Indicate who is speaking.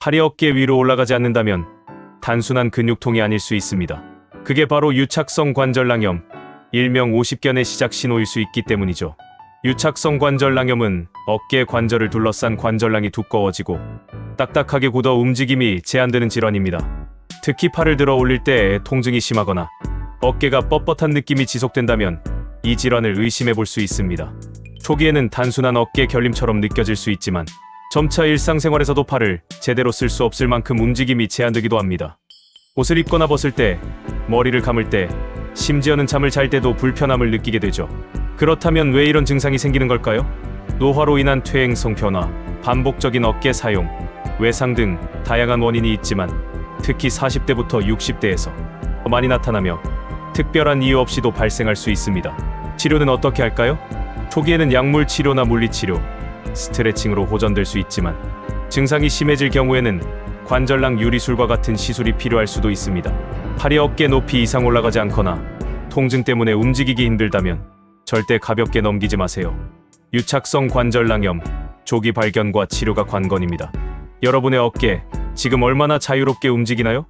Speaker 1: 팔이 어깨 위로 올라가지 않는다면 단순한 근육통이 아닐 수 있습니다. 그게 바로 유착성 관절낭염, 일명 50견의 시작 신호일 수 있기 때문이죠. 유착성 관절낭염은 어깨 관절을 둘러싼 관절낭이 두꺼워지고 딱딱하게 굳어 움직임이 제한되는 질환입니다. 특히 팔을 들어 올릴 때 통증이 심하거나 어깨가 뻣뻣한 느낌이 지속된다면 이 질환을 의심해 볼 수 있습니다. 초기에는 단순한 어깨 결림처럼 느껴질 수 있지만 점차 일상생활에서도 팔을 제대로 쓸 수 없을 만큼 움직임이 제한되기도 합니다. 옷을 입거나 벗을 때, 머리를 감을 때, 심지어는 잠을 잘 때도 불편함을 느끼게 되죠. 그렇다면 왜 이런 증상이 생기는 걸까요? 노화로 인한 퇴행성 변화, 반복적인 어깨 사용, 외상 등 다양한 원인이 있지만 특히 40대부터 60대에서 많이 나타나며 특별한 이유 없이도 발생할 수 있습니다. 치료는 어떻게 할까요? 초기에는 약물 치료나 물리 치료, 스트레칭으로 호전될 수 있지만 증상이 심해질 경우에는 관절낭 유리술과 같은 시술이 필요할 수도 있습니다. 팔이 어깨 높이 이상 올라가지 않거나 통증 때문에 움직이기 힘들다면 절대 가볍게 넘기지 마세요. 유착성 관절낭염 조기 발견과 치료가 관건입니다. 여러분의 어깨 지금 얼마나 자유롭게 움직이나요?